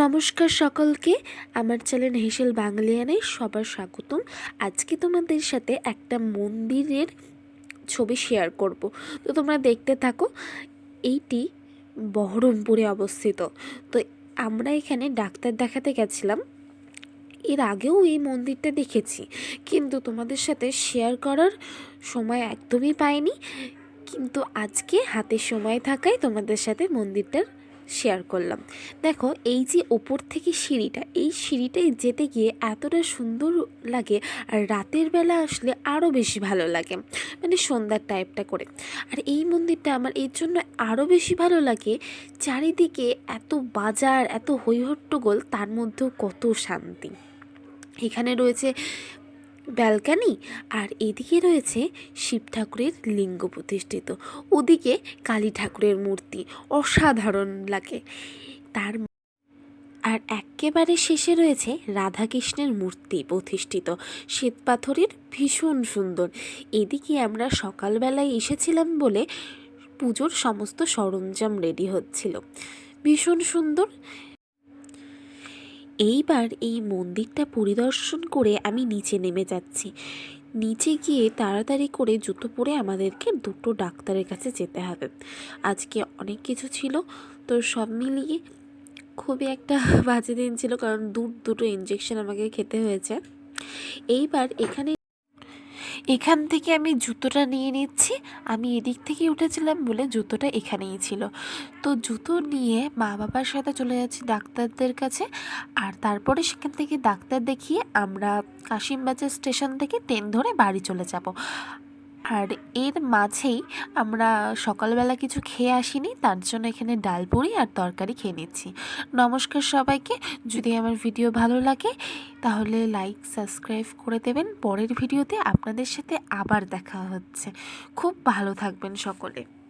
নমস্কার সকলকে। আমার চ্যানেল হেসেল বাঙালিয়ানে সবার স্বাগতম। আজকে তোমাদের সাথে একটা মন্দিরের ছবি শেয়ার করব। তো তোমরা দেখতে থাকো, এইটি বহরমপুরে অবস্থিত। তো আমরা এখানে ডাক্তার দেখাতে গেছিলাম। এর আগেও এই মন্দিরটা দেখেছি, কিন্তু তোমাদের সাথে শেয়ার করার সময় একদমই পাইনি। কিন্তু আজকে হাতে সময় থাকায় তোমাদের সাথে মন্দিরটার শেয়ার করলাম। দেখো, এই যে ওপর থেকে সিঁড়িটা, এই সিঁড়িটায় যেতে গিয়ে এতটা সুন্দর লাগে আর রাতের বেলা আসলে আরও বেশি ভালো লাগে মানে সন্ধ্যার টাইপটা করে। আর এই মন্দিরটা আমার এর জন্য আরও বেশি ভালো লাগে, চারিদিকে এত বাজার, এত হৈহট্টগোল, তার মধ্যেও কত শান্তি। এখানে রয়েছে ব্যালকানি আর এদিকে রয়েছে শিব ঠাকুরের লিঙ্গ প্রতিষ্ঠিত। ওদিকে কালী ঠাকুরের মূর্তি অসাধারণ লাগে। তার আর একেবারে শেষে রয়েছে রাধাকৃষ্ণের মূর্তি প্রতিষ্ঠিত। শ্বেত পাথরের ভীষণ সুন্দর। এদিকে আমরা সকালবেলায় এসেছিলাম বলে পুজোর সমস্ত সরঞ্জাম রেডি হচ্ছিল। ভীষণ সুন্দর এইবার এই মন্দিরটা পরিদর্শন করে আমি নিচে নেমে যাচ্ছি। নিচে গিয়ে তাড়াতাড়ি করে জুতো পরে আমাদেরকে দুটো ডাক্তারের কাছে যেতে হবে। আজকে অনেক কিছু ছিল, তো সব মিলিয়ে খুবই একটা বাজে দিন ছিল, কারণ দু, দুটো ইঞ্জেকশন আমাকে খেতে হয়েছে। এইবার এখানে এখান থেকে আমি জুতোটা নিয়ে নিচ্ছি। আমি এদিক থেকে উঠেছিলাম বলে জুতোটা এখানেই ছিল। তো জুতো নিয়ে মা বাবার সাথে চলে যাচ্ছি ডাক্তারদের কাছে। আর তারপরে সেখান থেকে ডাক্তার দেখিয়ে আমরা কাশিমবাজার স্টেশন থেকে ট্রেন ধরে বাড়ি চলে যাব। আর এর মাঝেই আমরা সকালবেলা কিছু খেয়ে আসিনি, তার জন্য এখানে ডাল পুরি আর তরকারি খেয়ে নিচ্ছি। নমস্কার সবাইকে, যদি আমার ভিডিও ভালো লাগে, তাহলে লাইক সাবস্ক্রাইব করে দেবেন। পরের ভিডিওতে আপনাদের সাথে আবার দেখা হচ্ছে। খুব ভালো থাকবেন সকলে।